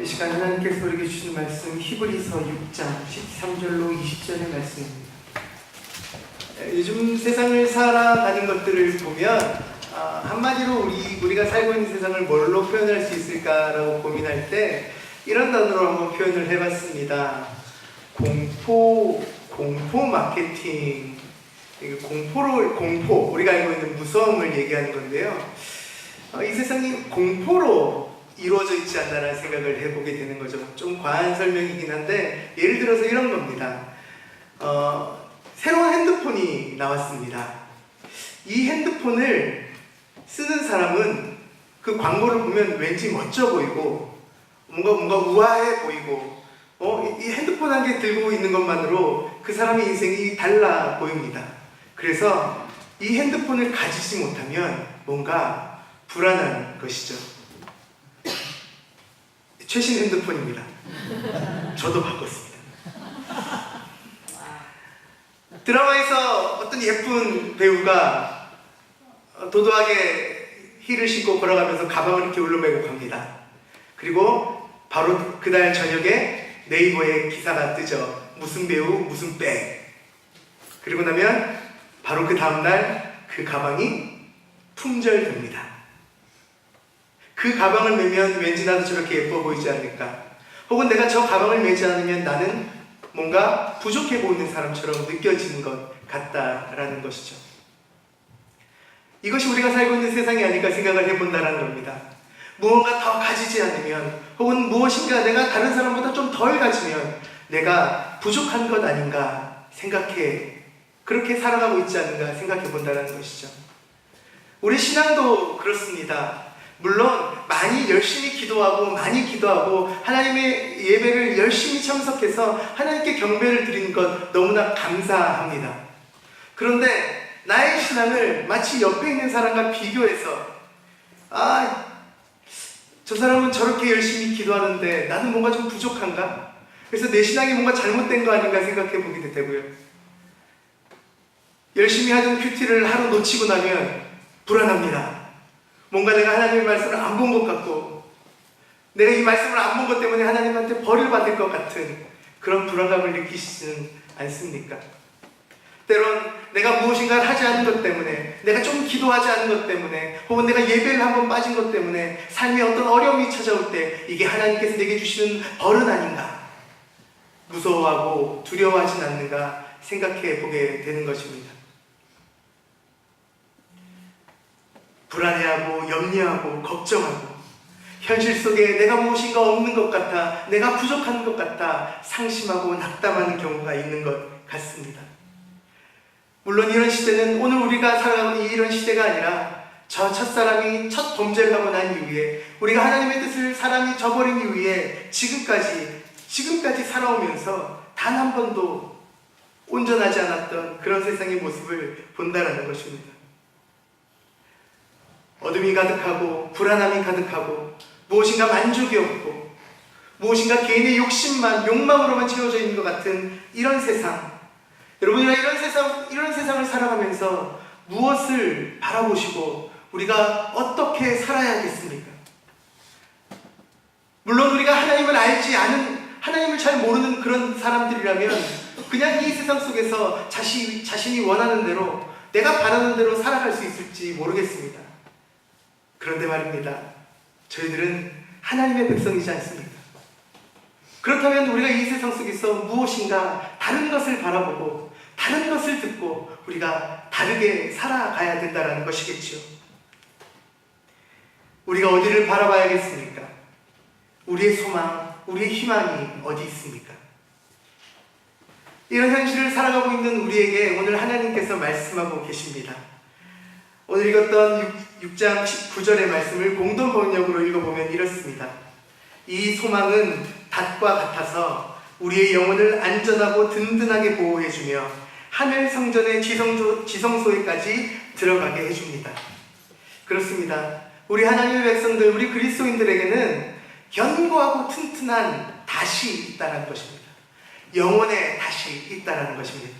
이 시간 하나님께서 우리에게 주신 말씀 히브리서 6장 13절로 20절의 말씀입니다. 에, 요즘 세상을 살아가는 것들을 보면 아, 한마디로 우리, 우리가 살고 있는 세상을 뭘로 표현할 수 있을까라고 고민할 때 이런 단어로 한번 표현을 해봤습니다. 공포, 공포 마케팅. 공포로, 공포, 우리가 알고 있는 무서움을 얘기하는 건데요. 어, 이 세상이 공포로 이루어져 있지 않나라는 생각을 해보게 되는 거죠. 좀 과한 설명이긴 한데 예를 들어서 이런 겁니다. 어, 새로운 핸드폰이 나왔습니다. 이 핸드폰을 쓰는 사람은 그 광고를 보면 왠지 멋져 보이고 뭔가 뭔가 우아해 보이고 어, 이- 이 핸드폰 한 개 들고 있는 것만으로 그 사람의 인생이 달라 보입니다. 그래서 이 핸드폰을 가지지 못하면 뭔가 불안한 것이죠. 최신 핸드폰입니다. 저도 바꿨습니다. 드라마에서 어떤 예쁜 배우가 어, 도도하게 힐을 신고 걸어가면서 가방을 이렇게 울러매고 갑니다. 그리고 바로 그날 저녁에 네이버에 기사가 뜨죠. 무슨 배우, 무슨 백. 그리고 나면 바로 그 다음날 그 가방이 품절됩니다. 그 가방을 매면 왠지 나도 저렇게 예뻐 보이지 않을까? 혹은 내가 저 가방을 매지 않으면 나는 뭔가 부족해 보이는 사람처럼 느껴지는 것 같다라는 것이죠. 이것이 우리가 살고 있는 세상이 아닐까 생각을 해본다는 겁니다. 무언가 더 가지지 않으면 혹은 무엇인가 내가 다른 사람보다 좀 덜 가지면 내가 부족한 것 아닌가 생각해 그렇게 살아가고 있지 않는가 생각해 본다는 것이죠. 우리 신앙도 그렇습니다. 물론 많이 열심히 기도하고 많이 기도하고 하나님의 예배를 열심히 참석해서 하나님께 경배를 드리는 것 너무나 감사합니다. 그런데 나의 신앙을 마치 옆에 있는 사람과 비교해서 아, 저 사람은 저렇게 열심히 기도하는데 나는 뭔가 좀 부족한가? 그래서 내 신앙이 뭔가 잘못된 거 아닌가 생각해 보게 되고요. 열심히 하던 큐티를 하루 놓치고 나면 불안합니다. 뭔가 내가 하나님의 말씀을 안 본 것 같고, 내가 이 말씀을 안 본 것 때문에 하나님한테 벌을 받을 것 같은 그런 불안감을 느끼시지는 않습니까? 때론 내가 무엇인가를 하지 않은 것 때문에, 내가 좀 기도하지 않은 것 때문에, 혹은 내가 예배를 한 번 빠진 것 때문에 삶에 어떤 어려움이 찾아올 때 이게 하나님께서 내게 주시는 벌은 아닌가? 무서워하고 두려워하진 않는가 생각해 보게 되는 것입니다. 불안해하고 염려하고 걱정하고 현실 속에 내가 무엇인가 없는 것 같아 내가 부족한 것 같아 상심하고 낙담하는 경우가 있는 것 같습니다. 물론 이런 시대는 오늘 우리가 살아가는 이런 시대가 아니라 저 첫사람이 첫 범죄를 하고 난 이후에 우리가 하나님의 뜻을 사람이 저버린 이후에 지금까지 지금까지 살아오면서 단 한 번도 온전하지 않았던 그런 세상의 모습을 본다라는 것입니다. 어둠이 가득하고 불안함이 가득하고 무엇인가 만족이 없고 무엇인가 개인의 욕심만 욕망으로만 채워져 있는 것 같은 이런 세상. 여러분 우리가 이런 세상 이런 세상을 살아가면서 무엇을 바라보시고 우리가 어떻게 살아야겠습니까? 물론 우리가 하나님을 알지 않은 하나님을 잘 모르는 그런 사람들이라면 그냥 이 세상 속에서 자신, 자신이 원하는 대로 내가 바라는 대로 살아갈 수 있을지 모르겠습니다. 그런데 말입니다. 저희들은 하나님의 백성이지 않습니까? 그렇다면 우리가 이 세상 속에서 무엇인가 다른 것을 바라보고 다른 것을 듣고 우리가 다르게 살아가야 된다는 것이겠지요. 우리가 어디를 바라봐야겠습니까? 우리의 소망, 우리의 희망이 어디 있습니까? 이런 현실을 살아가고 있는 우리에게 오늘 하나님께서 말씀하고 계십니다. 오늘 읽었던 6, 장 19절의 말씀을 공동 번역으로 읽어보면 이렇습니다. 이 소망은 닷과 같아서 우리의 영혼을 안전하고 든든하게 보호해주며 하늘 성전의 지성소, 지성소에까지 들어가게 해줍니다. 그렇습니다. 우리 하나님의 백성들, 우리 그리스도인들에게는 견고하고 튼튼한 다시 있다는 것입니다. 영혼의 다시 있다는 것입니다.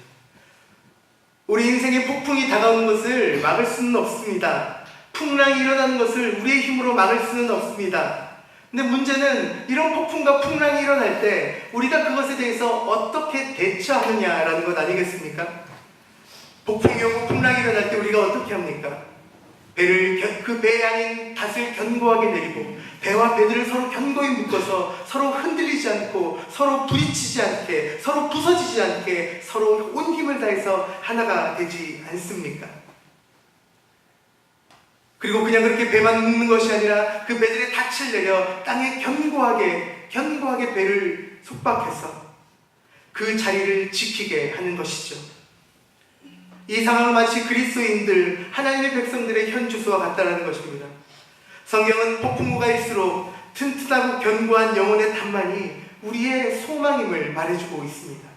우리 인생의 폭풍이 다가오는 것을 막을 수는 없습니다. 풍랑이 일어나는 것을 우리의 힘으로 막을 수는 없습니다. 근데 문제는 이런 폭풍과 풍랑이 일어날 때 우리가 그것에 대해서 어떻게 대처하느냐라는 것 아니겠습니까? 폭풍이 오고 풍랑이 일어날 때 우리가 어떻게 합니까? 배를 그 배 아닌 닷을 견고하게 내리고 배와 배들을 서로 견고히 묶어서 서로 흔들리지 않고 서로 부딪히지 않게 서로 부서지지 않게 서로 온 힘을 다해서 하나가 되지 않습니까? 그리고 그냥 그렇게 배만 묶는 것이 아니라 그 배들의 닻을 내려 땅에 견고하게 견고하게 배를 속박해서 그 자리를 지키게 하는 것이죠. 이 상황은 마치 그리스도인들 하나님의 백성들의 현 주소와 같다라는 것입니다. 성경은 폭풍우가 일수록 튼튼하고 견고한 영혼의 탐만이 우리의 소망임을 말해주고 있습니다.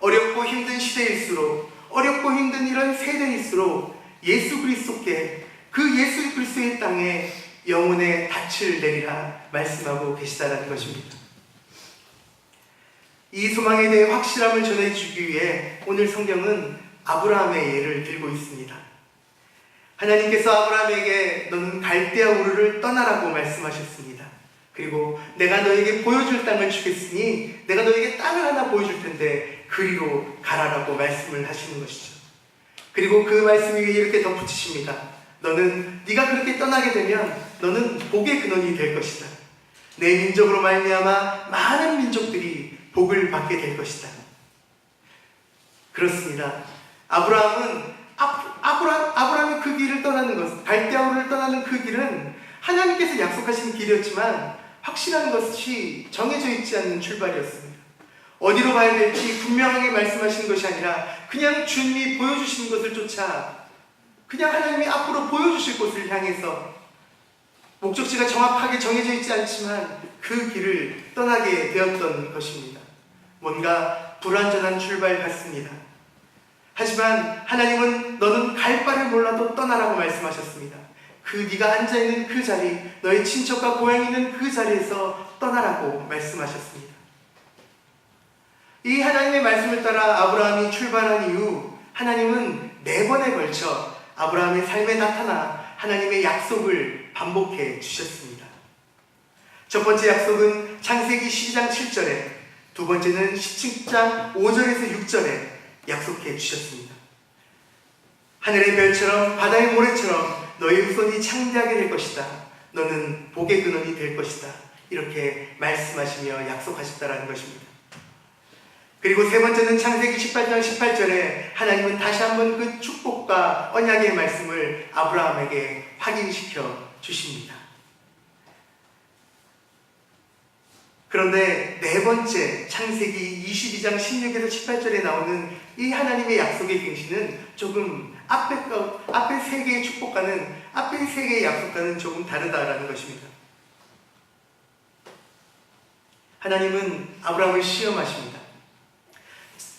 어렵고 힘든 시대일수록 어렵고 힘든 이런 세대일수록 예수 그리스도께 그 예수 그리스도의 땅에 영혼의 닻을 내리라 말씀하고 계시다라는 것입니다. 이 소망에 대해 확실함을 전해주기 위해 오늘 성경은 아브라함의 예를 들고 있습니다. 하나님께서 아브라함에게 너는 갈대아 우르를 떠나라고 말씀하셨습니다. 그리고 내가 너에게 보여줄 땅을 주겠으니 내가 너에게 땅을 하나 보여줄 텐데 그리로 가라라고 말씀을 하시는 것이죠. 그리고 그 말씀 위에 이렇게 덧붙이십니다. 너는 네가 그렇게 떠나게 되면 너는 복의 근원이 될 것이다. 내 민족으로 말미암아 많은 민족들이 복을 받게 될 것이다. 그렇습니다. 아브라함은 아브라, 아브라함이 그 길을 떠나는 것, 갈대아우를 떠나는 그 길은 하나님께서 약속하신 길이었지만 확실한 것이 정해져 있지 않는 출발이었습니다. 어디로 가야 될지 분명하게 말씀하시는 것이 아니라 그냥 주님이 보여주시는 것을 쫓아 그냥 하나님이 앞으로 보여주실 곳을 향해서 목적지가 정확하게 정해져 있지 않지만 그 길을 떠나게 되었던 것입니다. 뭔가 불완전한 출발 같습니다. 하지만 하나님은 너는 갈 바를 몰라도 떠나라고 말씀하셨습니다. 그 네가 앉아 있는 그 자리, 너의 친척과 고향이 있는 그 자리에서 떠나라고 말씀하셨습니다. 이 하나님의 말씀을 따라 아브라함이 출발한 이후 하나님은 네 번에 걸쳐 아브라함의 삶에 나타나 하나님의 약속을 반복해 주셨습니다. 첫 번째 약속은 창세기 12장 7절에, 두 번째는 17장 5절에서 6절에 약속해 주셨습니다. 하늘의 별처럼 바다의 모래처럼 너의 후손이 창대하게 될 것이다. 너는 복의 근원이 될 것이다. 이렇게 말씀하시며 약속하셨다라는 것입니다. 그리고 세 번째는 창세기 18장 18절에 하나님은 다시 한번 그 축복과 언약의 말씀을 아브라함에게 확인시켜 주십니다. 그런데 네 번째 창세기 22장 16에서 18절에 나오는 이 하나님의 약속의 갱신은 조금 앞에, 앞에 세 개의 축복과는 앞에 세 개의 약속과는 조금 다르다라는 것입니다. 하나님은 아브라함을 시험하십니다.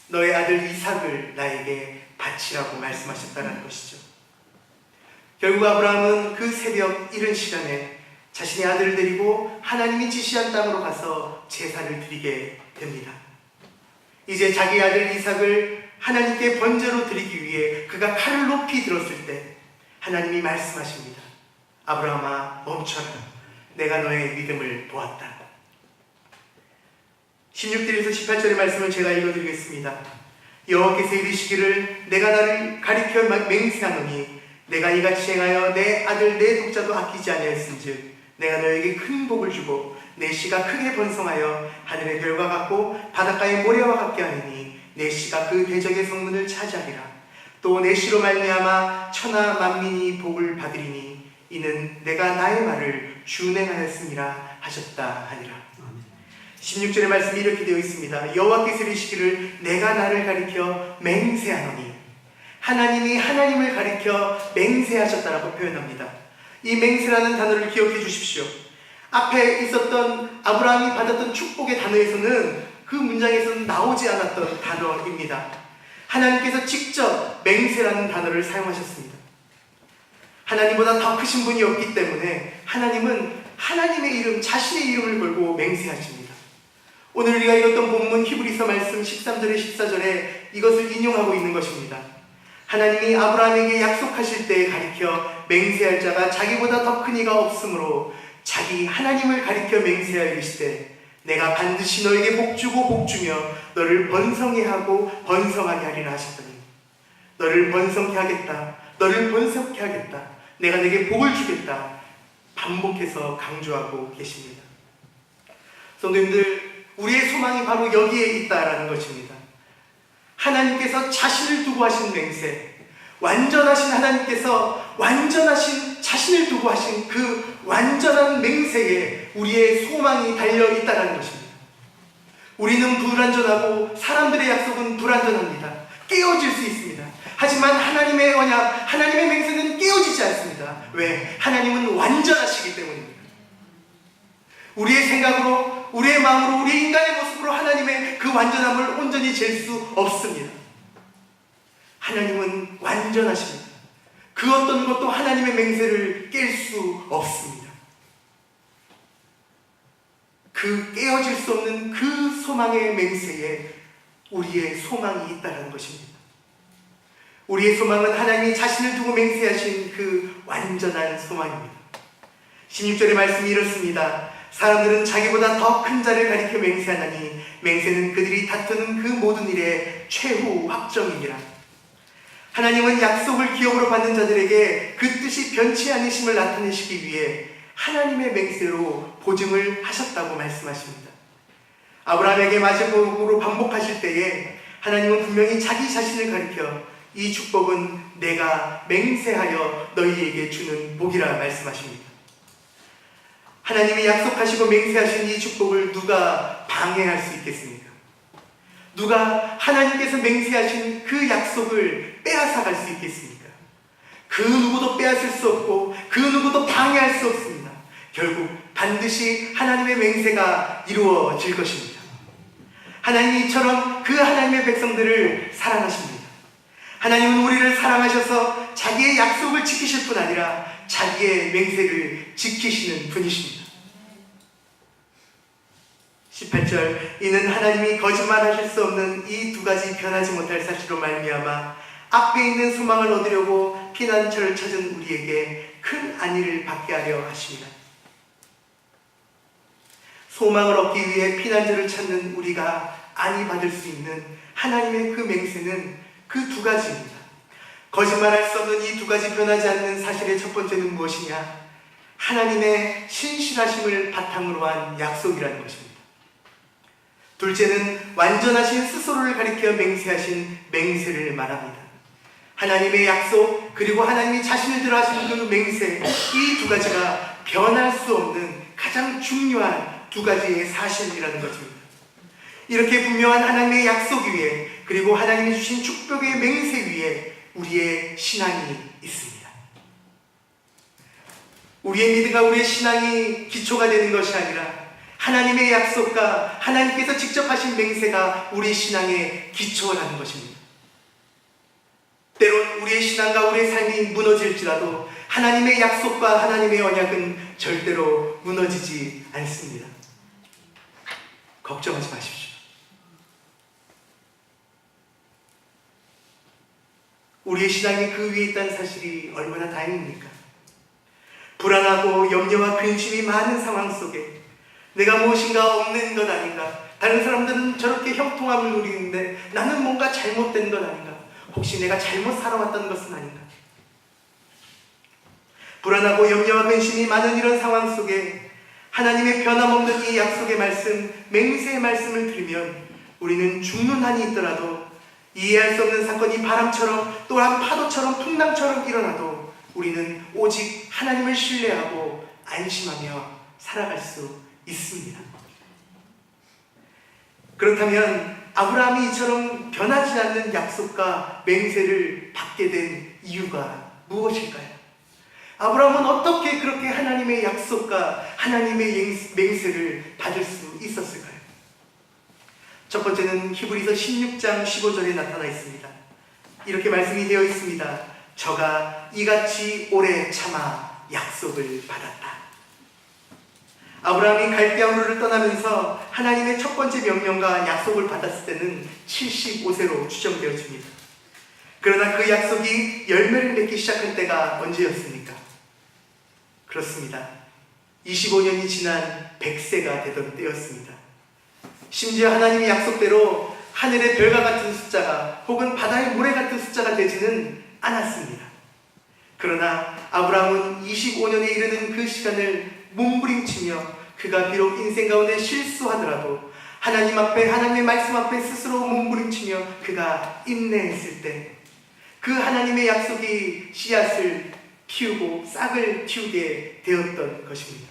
너의 아들 이삭을 나에게 바치라고 말씀하셨다는 것이죠. 결국 아브라함은 그 새벽 이른 시간에 자신의 아들을 데리고 하나님이 지시한 땅으로 가서 제사를 드리게 됩니다. 이제 자기 아들 이삭을 하나님께 번제로 드리기 위해 그가 칼을 높이 들었을 때 하나님이 말씀하십니다. 아브라함아 멈춰라. 내가 너의 믿음을 보았다. 16절에서 18절의 말씀을 제가 읽어드리겠습니다. 여호와께서 이르시기를 내가 나를 가리켜 맹세하노니 내가 이같이 행하여 내 아들 내 독자도 아끼지 아니하였은즉 내가 너에게 큰 복을 주고 내 씨가 크게 번성하여 하늘의 별과 같고 바닷가의 모래와 같게 하리니 내 씨가 그 대적의 성문을 차지하리라 또 내 씨로 말미암아 천하 만민이 복을 받으리니 이는 내가 나의 말을 준행하였음이라 하셨다 하니라 16절의 말씀이 이렇게 되어 있습니다. 여호와께서 이르시기를 내가 나를 가리켜 맹세하노니 하나님이 하나님을 가리켜 맹세하셨다라고 표현합니다. 이 맹세라는 단어를 기억해 주십시오. 앞에 있었던 아브라함이 받았던 축복의 단어에서는 그 문장에서는 나오지 않았던 단어입니다. 하나님께서 직접 맹세라는 단어를 사용하셨습니다. 하나님보다 더 크신 분이 없기 때문에 하나님은 하나님의 이름, 자신의 이름을 걸고 맹세하십니다. 오늘 우리가 읽었던 본문 히브리서 말씀 13절에 14절에 이것을 인용하고 있는 것입니다. 하나님이 아브라함에게 약속하실 때에 가리켜 맹세할 자가 자기보다 더 큰 이가 없으므로 자기 하나님을 가리켜 맹세하여 이르시되 내가 반드시 너에게 복주고 복주며 너를 번성해 하고 번성하게 하리라 하셨더니 너를 번성케 하겠다 너를 번성케 하겠다 내가 내게 복을 주겠다 반복해서 강조하고 계십니다. 성도님들 우리의 소망이 바로 여기에 있다라는 것입니다 하나님께서 자신을 두고 하신 맹세 완전하신 하나님께서 완전하신 자신을 두고 하신 그 완전한 맹세에 우리의 소망이 달려 있다는 것입니다. 우리는 불완전하고 사람들의 약속은 불완전합니다. 깨어질 수 있습니다. 하지만 하나님의 언약, 하나님의 맹세는 깨어지지 않습니다. 왜? 하나님은 완전하시기 때문입니다. 우리의 생각으로, 우리의 마음으로, 우리 인간의 모습으로 하나님의 그 완전함을 온전히 잴 수 없습니다. 하나님은 완전하십니다. 그 어떤 것도 하나님의 맹세를 깰 수 없습니다. 그 깨어질 수 없는 그 소망의 맹세에 우리의 소망이 있다는 것입니다. 우리의 소망은 하나님이 자신을 두고 맹세하신 그 완전한 소망입니다. 16절의 말씀이 이렇습니다. 사람들은 자기보다 더 큰 자를 가리켜 맹세하나니 맹세는 그들이 다투는 그 모든 일의 최후 확정이니라. 하나님은 약속을 기업으로 받는 자들에게 그 뜻이 변치 않으심을 나타내시기 위해 하나님의 맹세로 보증을 하셨다고 말씀하십니다. 아브라함에게 마지막으로 반복하실 때에 하나님은 분명히 자기 자신을 가리켜 이 축복은 내가 맹세하여 너희에게 주는 복이라 말씀하십니다. 하나님이 약속하시고 맹세하신 이 축복을 누가 방해할 수 있겠습니까? 누가 하나님께서 맹세하신 그 약속을 빼앗아갈 수 있겠습니까? 그 누구도 빼앗을 수 없고 그 누구도 방해할 수 없습니다. 결국 반드시 하나님의 맹세가 이루어질 것입니다. 하나님이 이처럼 그 하나님의 백성들을 사랑하십니다. 하나님은 우리를 사랑하셔서 자기의 약속을 지키실 뿐 아니라 자기의 맹세를 지키시는 분이십니다. 18절 이는 하나님이 거짓말하실 수 없는 이 두 가지 변하지 못할 사실로 말미암아 앞에 있는 소망을 얻으려고 피난처를 찾은 우리에게 큰 안위를 받게 하려 하십니다. 소망을 얻기 위해 피난처를 찾는 우리가 안위 받을 수 있는 하나님의 그 맹세는 그 두 가지입니다. 거짓말할 수 없는 이 두 가지 변하지 않는 사실의 첫 번째는 무엇이냐? 하나님의 신실하심을 바탕으로 한 약속이라는 것입니다. 둘째는 완전하신 스스로를 가리켜 맹세하신 맹세를 말합니다. 하나님의 약속 그리고 하나님이 자신을 들어 하시는 그 맹세 이 두 가지가 변할 수 없는 가장 중요한 두 가지의 사실이라는 것입니다. 이렇게 분명한 하나님의 약속 위에 그리고 하나님이 주신 축복의 맹세 위에 우리의 신앙이 있습니다. 우리의 믿음과 우리의 신앙이 기초가 되는 것이 아니라 하나님의 약속과 하나님께서 직접 하신 맹세가 우리 신앙의 기초라는 것입니다. 때론 우리의 신앙과 우리의 삶이 무너질지라도 하나님의 약속과 하나님의 언약은 절대로 무너지지 않습니다. 걱정하지 마십시오. 우리의 신앙이 그 위에 있다는 사실이 얼마나 다행입니까? 불안하고 염려와 근심이 많은 상황 속에 내가 무엇인가 없는 것 아닌가? 다른 사람들은 저렇게 형통함을 누리는데 나는 뭔가 잘못된 것 아닌가? 혹시 내가 잘못 살아왔던 것은 아닌가? 불안하고 염려와 근심이 많은 이런 상황 속에 하나님의 변함없는 이 약속의 말씀, 맹세의 말씀을 들으면 우리는 죽는 한이 있더라도 이해할 수 없는 사건이 바람처럼 또한 파도처럼 풍랑처럼 일어나도 우리는 오직 하나님을 신뢰하고 안심하며 살아갈 수 있습니다. 그렇다면 아브라함이 이처럼 변하지 않는 약속과 맹세를 받게 된 이유가 무엇일까요? 아브라함은 어떻게 그렇게 하나님의 약속과 하나님의 맹세를 받을 수 있었을까요? 첫 번째는 히브리서 16장 15절에 나타나 있습니다. 이렇게 말씀이 되어 있습니다. 저가 이같이 오래 참아 약속을 받았다. 아브라함이 갈대아우르를 떠나면서 하나님의 첫 번째 명령과 약속을 받았을 때는 75세로 추정되어집니다. 그러나 그 약속이 열매를 맺기 시작한 때가 언제였습니까? 그렇습니다. 25년이 지난 100세가 되던 때였습니다. 심지어 하나님의 약속대로 하늘의 별과 같은 숫자가 혹은 바다의 모래 같은 숫자가 되지는 않았습니다. 그러나 아브라함은 25년에 이르는 그 시간을 몸부림치며 그가 비록 인생 가운데 실수하더라도 하나님 앞에 하나님의 말씀 앞에 스스로 몸부림치며 그가 인내했을 때 그 하나님의 약속이 씨앗을 키우고 싹을 틔우게 되었던 것입니다.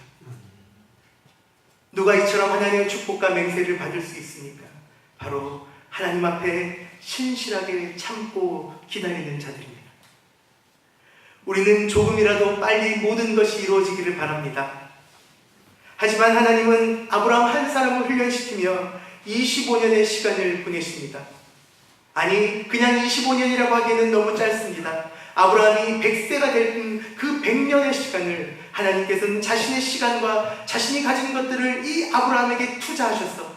누가 이처럼 하나님의 축복과 맹세를 받을 수 있습니까? 바로 하나님 앞에 신실하게 참고 기다리는 자들입니다. 우리는 조금이라도 빨리 모든 것이 이루어지기를 바랍니다. 하지만 하나님은 아브라함 한 사람을 훈련시키며 25년의 시간을 보내십니다. 아니, 그냥 25년이라고 하기에는 너무 짧습니다. 아브라함이 100세가 될 그 100년의 시간을 하나님께서는 자신의 시간과 자신이 가진 것들을 이 아브라함에게 투자하셔서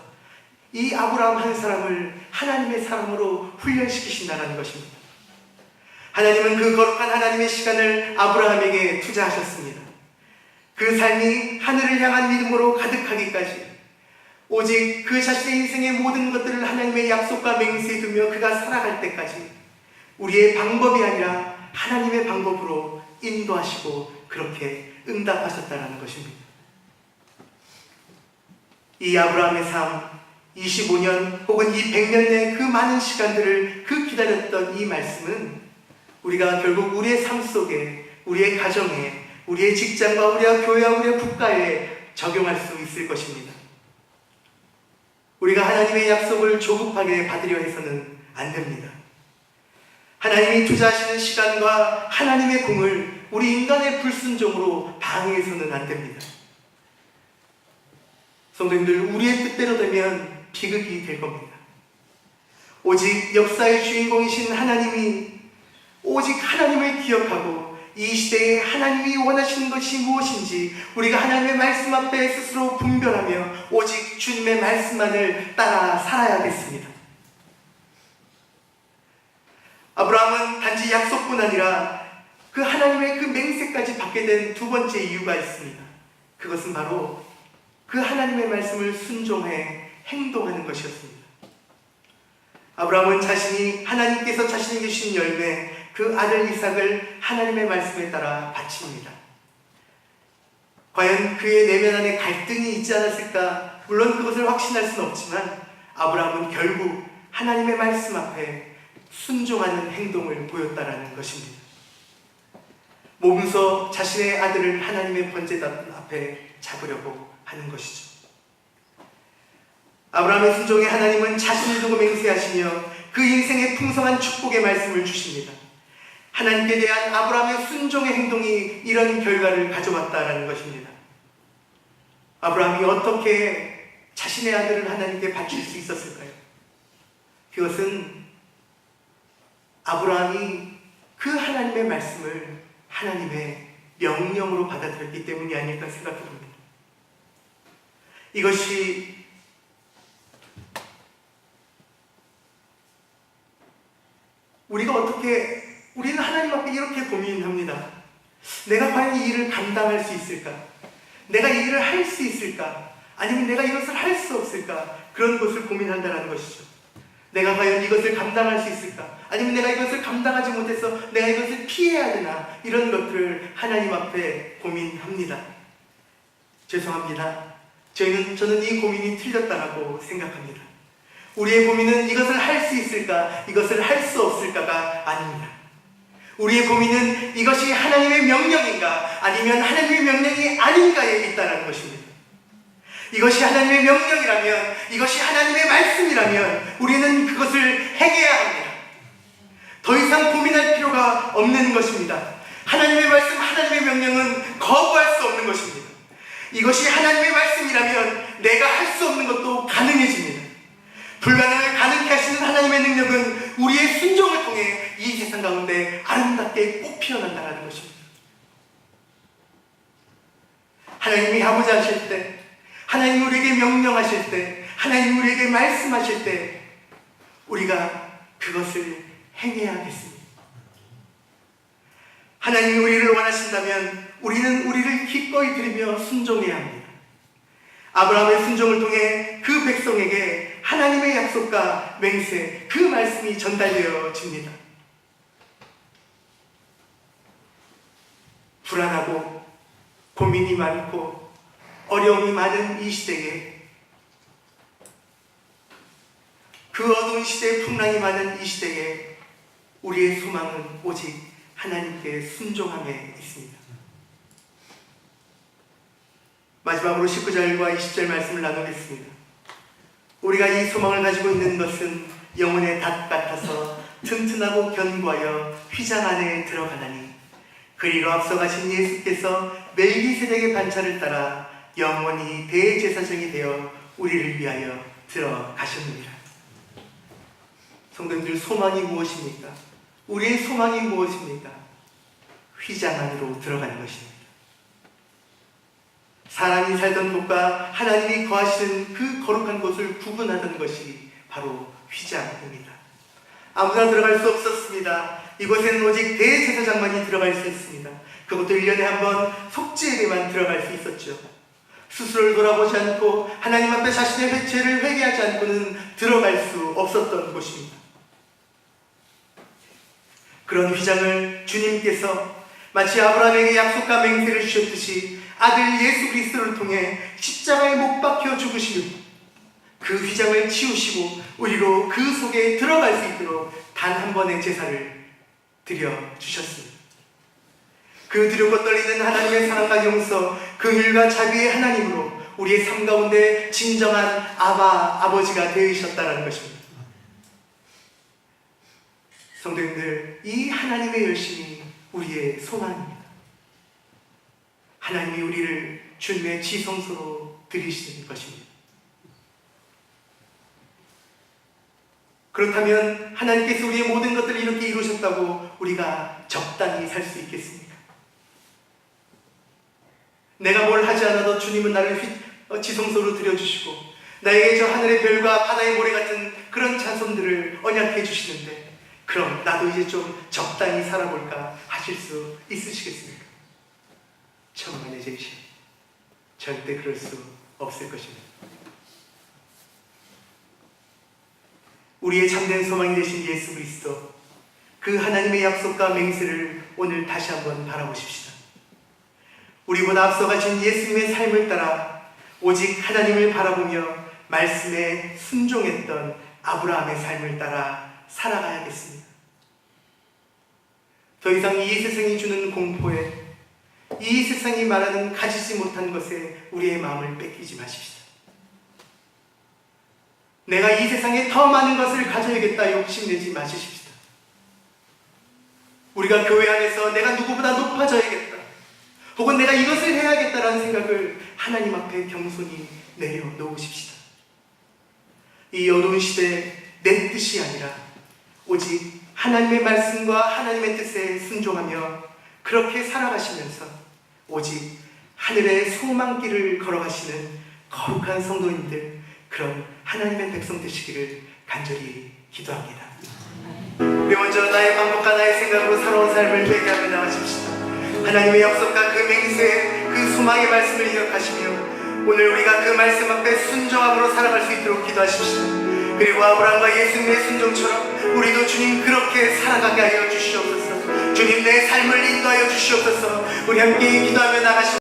이 아브라함 한 사람을 하나님의 사람으로 훈련시키신다는 것입니다. 하나님은 그 거룩한 하나님의 시간을 아브라함에게 투자하셨습니다. 그 삶이 하늘을 향한 믿음으로 가득하기까지 오직 그 자신의 인생의 모든 것들을 하나님의 약속과 맹세에 두며 그가 살아갈 때까지 우리의 방법이 아니라 하나님의 방법으로 인도하시고 그렇게 응답하셨다는 것입니다. 이 아브라함의 삶, 25년 혹은 이 100년 내 그 많은 시간들을 그 기다렸던 이 말씀은 우리가 결국 우리의 삶 속에, 우리의 가정에, 우리의 직장과 우리의 교회와 우리의 국가에 적용할 수 있을 것입니다. 우리가 하나님의 약속을 조급하게 받으려 해서는 안 됩니다. 하나님이 투자하시는 시간과 하나님의 공을 우리 인간의 불순종으로 방해해서는 안 됩니다. 성도님들, 우리의 뜻대로 되면 비극이 될 겁니다. 오직 역사의 주인공이신 하나님이 오직 하나님을 기억하고 이 시대에 하나님이 원하시는 것이 무엇인지 우리가 하나님의 말씀 앞에 스스로 분별하며 오직 주님의 말씀만을 따라 살아야겠습니다. 아브라함은 단지 약속뿐 아니라 그 하나님의 그 맹세까지 받게 된 두 번째 이유가 있습니다. 그것은 바로 그 하나님의 말씀을 순종해 행동하는 것이었습니다. 아브라함은 자신이 하나님께서 자신에게 주신 열매, 그 아들 이삭을 하나님의 말씀에 따라 바칩니다. 과연 그의 내면 안에 갈등이 있지 않았을까? 물론 그것을 확신할 수는 없지만 아브라함은 결국 하나님의 말씀 앞에 순종하는 행동을 보였다라는 것입니다. 몸소 자신의 아들을 하나님의 번제단 앞에 잡으려고 하는 것이죠. 아브라함의 순종에 하나님은 자신을 두고 맹세하시며 그 인생의 풍성한 축복의 말씀을 주십니다. 하나님께 대한 아브라함의 순종의 행동이 이런 결과를 가져왔다라는 것입니다. 아브라함이 어떻게 자신의 아들을 하나님께 바칠 수 있었을까요? 그것은 아브라함이 그 하나님의 말씀을 하나님의 명령으로 받아들였기 때문이 아닐까 생각해 봅니다. 이것이 우리가 어떻게 우리는 하나님 앞에 이렇게 고민합니다. 내가 과연 이 일을 감당할 수 있을까? 내가 이 일을 할 수 있을까? 아니면 내가 이것을 할 수 없을까? 그런 것을 고민한다는 것이죠. 내가 과연 이것을 감당할 수 있을까? 아니면 내가 이것을 감당하지 못해서 내가 이것을 피해야 되나? 이런 것들을 하나님 앞에 고민합니다. 죄송합니다. 저희는, 저는 이 고민이 틀렸다라고 생각합니다. 우리의 고민은 이것을 할 수 있을까, 이것을 할 수 없을까가 아닙니다. 우리의 고민은 이것이 하나님의 명령인가, 아니면 하나님의 명령이 아닌가에 있다는 것입니다. 이것이 하나님의 명령이라면, 이것이 하나님의 말씀이라면, 우리는 그것을 행해야 합니다. 더 이상 고민할 필요가 없는 것입니다. 하나님의 말씀, 하나님의 명령은 거부할 수 없는 것입니다. 이것이 하나님의 말씀이라면 내가 할 수 없는 것도 가능해집니다. 불가능을 가능케 하시는 하나님의 능력은 우리의 순종을 통해 이 세상 가운데 아름답게 꽃 피어난다는 것입니다. 하나님이 하고자 하실 때, 하나님 우리에게 명령하실 때, 하나님 우리에게 말씀하실 때, 우리가 그것을 행해야겠습니다. 하나님이 우리를 원하신다면 우리는 우리를 기꺼이 드리며 순종해야 합니다. 아브라함의 순종을 통해 그 백성에게 하나님의 약속과 맹세, 그 말씀이 전달되어집니다. 불안하고 고민이 많고 어려움이 많은 이 시대에 그 어두운 시대에 풍랑이 많은 이 시대에 우리의 소망은 오직 하나님께 순종함에 있습니다. 마지막으로 19절과 20절 말씀을 나누겠습니다. 우리가 이 소망을 가지고 있는 것은 영혼의 닷 같아서 튼튼하고 견고하여 휘장 안에 들어가나니 그리로 앞서가신 예수께서 멜기세덱의 반차를 따라 영원히 대제사장이 되어 우리를 위하여 들어가셨느니라. 성도님들 소망이 무엇입니까? 우리의 소망이 무엇입니까? 휘장 안으로 들어가는 것입니다. 사람이 살던 곳과 하나님이 거하시는 그 거룩한 곳을 구분하던 것이 바로 휘장입니다. 아무나 들어갈 수 없었습니다. 이곳에는 오직 대제사장만이 들어갈 수 있습니다. 그것도 1년에 한 번 속죄에만 들어갈 수 있었죠. 스스로를 돌아보지 않고 하나님 앞에 자신의 죄를 회개하지 않고는 들어갈 수 없었던 곳입니다. 그런 휘장을 주님께서 마치 아브라함에게 약속과 맹세를 주셨듯이 아들 예수 그리스도를 통해 십자가에 못 박혀 죽으시며 그 휘장을 치우시고 우리로 그 속에 들어갈 수 있도록 단 한 번의 제사를 드려 주셨습니다. 그 드리고 떨리는 하나님의 사랑과 용서, 긍휼과 자비의 하나님으로 우리의 삶 가운데 진정한 아바 아버지가 되으셨다는 것입니다. 성도님들, 이 하나님의 열심이 우리의 소망입니다. 하나님이 우리를 주님의 지성소로 들이시는 것입니다. 그렇다면 하나님께서 우리의 모든 것들을 이렇게 이루셨다고 우리가 적당히 살 수 있겠습니까? 내가 뭘 하지 않아도 주님은 나를 휘, 어, 지성소로 들여주시고 나에게 저 하늘의 별과 바다의 모래 같은 그런 자손들을 언약해 주시는데 그럼 나도 이제 좀 적당히 살아볼까 하실 수 있으시겠습니까? 천만의 제시 절대 그럴 수 없을 것입니다. 우리의 참된 소망이 되신 예수 그리스도 그 하나님의 약속과 맹세를 오늘 다시 한번 바라보십시다. 우리보다 앞서가신 예수님의 삶을 따라 오직 하나님을 바라보며 말씀에 순종했던 아브라함의 삶을 따라 살아가야겠습니다. 더 이상 이 세상이 주는 공포에 이 세상이 말하는 가지지 못한 것에 우리의 마음을 뺏기지 마십시다. 내가 이 세상에 더 많은 것을 가져야겠다 욕심내지 마십시다. 우리가 교회 안에서 내가 누구보다 높아져야겠다. 혹은 내가 이것을 해야겠다라는 생각을 하나님 앞에 겸손히 내려놓으십시다. 이 어두운 시대에 내 뜻이 아니라 오직 하나님의 말씀과 하나님의 뜻에 순종하며 그렇게 살아가시면서 오직 하늘의 소망길을 걸어가시는 거룩한 성도님들 그런 하나님의 백성 되시기를 간절히 기도합니다. 먼저 나의 반복과 나의 생각으로 살아온 삶을 회개하며 나가십시다. 하나님의 약속과 그 맹세, 그 소망의 말씀을 기억하시며 오늘 우리가 그 말씀 앞에 순종함으로 살아갈 수 있도록 기도하십시다. 그리고 아브라함과 예수님의 순종처럼 우리도 주님 그렇게 살아가게 하여 주시옵소서. 주님 내 삶을 인도하여 주시옵소서. 우리 함께 기도하며 나가십시다.